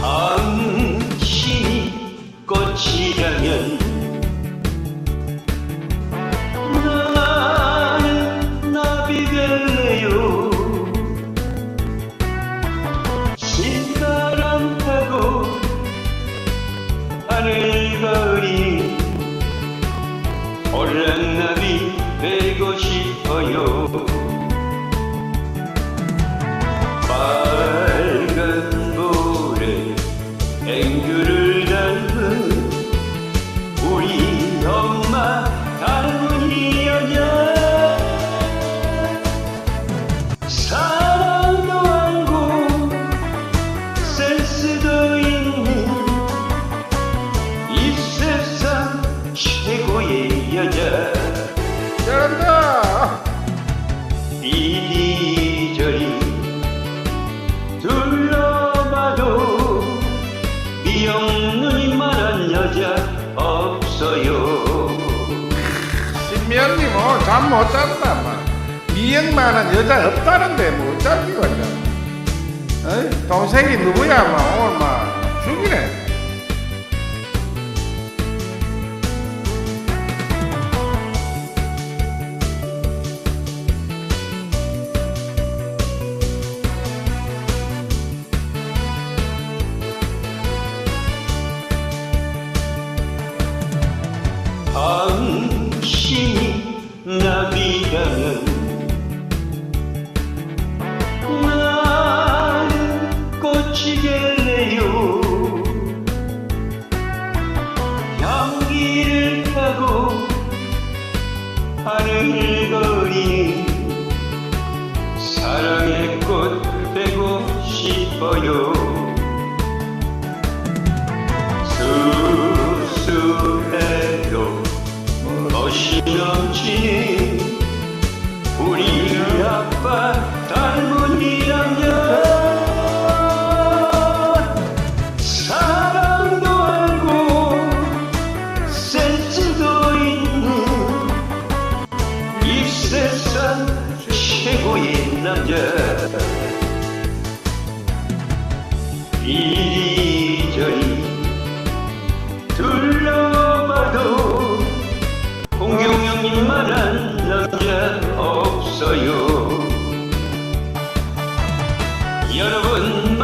好。Güngörü 없어요 신미연님 뭐잠못 잤다. 막. 미역만한 여자 없다는데 못 잡기가 어이? 동생이 누구야? 막 오늘 막 죽이네. 당신이 나비라면 나는 꽃이겠네요. 향기를 타고 하늘 거리 사랑의 꽃 되고 싶어요 세상 최고의 남자 이리저리 둘러봐도 홍경영님만한 남자 없어요. 여러분